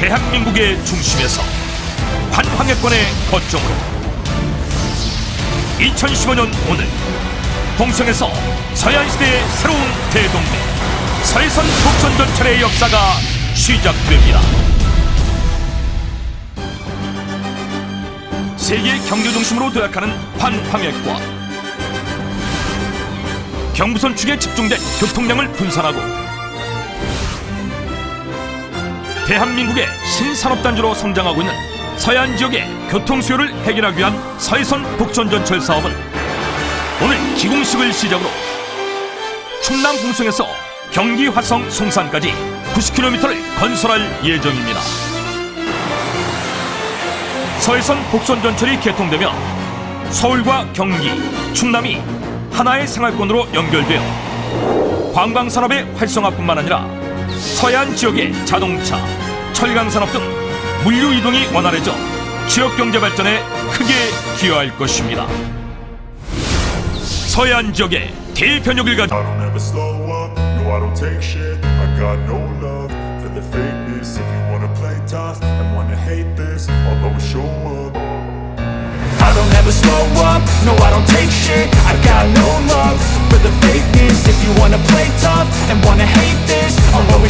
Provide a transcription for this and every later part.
대한민국의 중심에서 환황해권의 거점으로 2015년 오늘 홍성에서 서해안시대의 새로운 대동맹 서해선 북선전철의 역사가 시작됩니다. 세계 경제 중심으로 도약하는 환황해권 경부선 축에 집중된 교통량을 분산하고 대한민국의 신산업단지로 성장하고 있는 서해안 지역의 교통 수요를 해결하기 위한 서해선 북선전철 사업은 오늘 기공식을 시작으로 충남 공성에서 경기 화성 송산까지 90km를 건설할 예정입니다. 서해선 북선전철이 개통되면 서울과 경기, 충남이 하나의 생활권으로 연결되어 관광산업의 활성화뿐만 아니라 서해안 지역의 자동차, 철강산업 등 물류 이동이 원활해져 지역 경제 발전에 크게 기여할 것입니다. 서해안 지역의 대변역을 가진 I don't ever slow up, no I don't take shit I got no love for the fakeness If you wanna play tough and wanna hate this I'll always show up I don't ever slow up, no I don't take shit I got no love for the fakeness If you wanna play tough and wanna hate this I'll always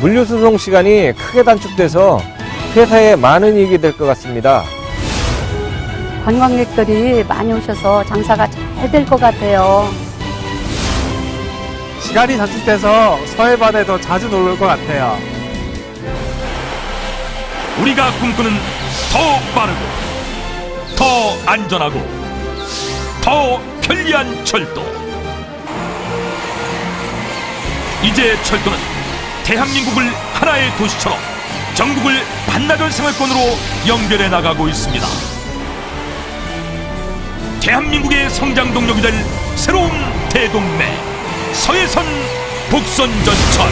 물류 수송 시간이 크게 단축돼서 회사에 많은 이익이 될 것 같습니다. 관광객들이 많이 오셔서 장사가 잘 될 것 같아요. 시간이 단축돼서 서해반에도 자주 놀러 올 것 같아요. 우리가 꿈꾸는 더 빠르고 더 안전하고 더 편리한 철도. 이제 철도는 대한민국을 하나의 도시처럼 전국을 반나절 생활권으로 연결해 나가고 있습니다. 대한민국의 성장 동력이 될 새로운 대동맹 서해선 북선전철.